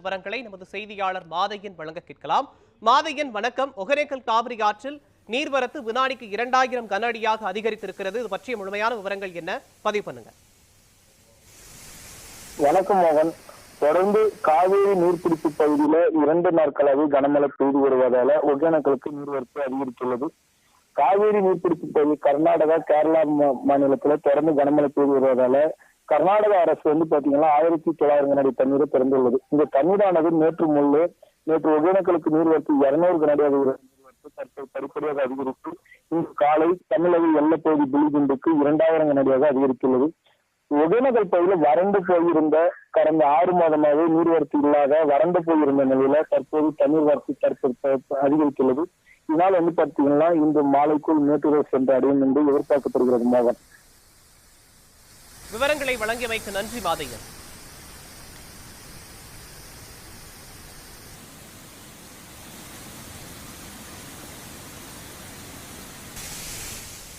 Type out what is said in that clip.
விவரங்களை நமது செய்தியாளர் மாதையன் வழங்க கேட்கலாம். மாதையன் வணக்கம். ஒகேனக்கல் காவிரி ஆற்றில் நீர்வரத்து வினாடிக்கு இரண்டாயிரம் கன அடியாக அதிகரித்திருக்கிறது. இது பற்றிய முழுமையான விவரங்கள் என்ன? பதிவு பண்ணுங்க. வணக்கம் மோகன். தொடர்ந்து காவேரி நீர்பிடிப்பு பகுதியில இரண்டு நாட்களாக கனமழை பெய்து வருவதால ஒகேனக்கலுக்கு நீர்வரத்து அதிகரித்துள்ளது. காவேரி நீர்பிடிப்பு பகுதி கர்நாடகா கேரளா மாநிலத்துல தொடர்ந்து கனமழை பெய்து வருவதால கர்நாடக அரசு வந்து பாத்தீங்கன்னா ஆயிரத்தி தொள்ளாயிரம் கனடி தண்ணீரை திறந்துள்ளது. இந்த தண்ணீரானது நேற்று முள்ளு நேற்று ஒகேனக்கலுக்கு நீர்வரத்து இருநூறு கனடியாக தற்போது படிப்படியாக அதிகரித்து இன்று காலை தமிழக எல்லைப்பகுதி பிலிகுண்டுக்கு இரண்டாயிரம் கனடியாக அதிகரித்துள்ளது. ஒகேனக்கல் பகுதியில் வறண்டு போயிருந்த கடந்த ஆறு மாதமாகவே நீர்வரத்து இல்லாத வறண்டு போயிருந்த நிலையில தற்போது தண்ணீர் வரத்து தற்போது அதிகரித்துள்ளது. இதனால் வந்து பார்த்தீங்கன்னா இன்று மாலைக்குள் மேட்டூரை சென்று அடையும் என்று எதிர்பார்க்கப்படுகிறது மோகன் விவரங்களை வழங்கியமைக்கு நன்றி மாதையன்.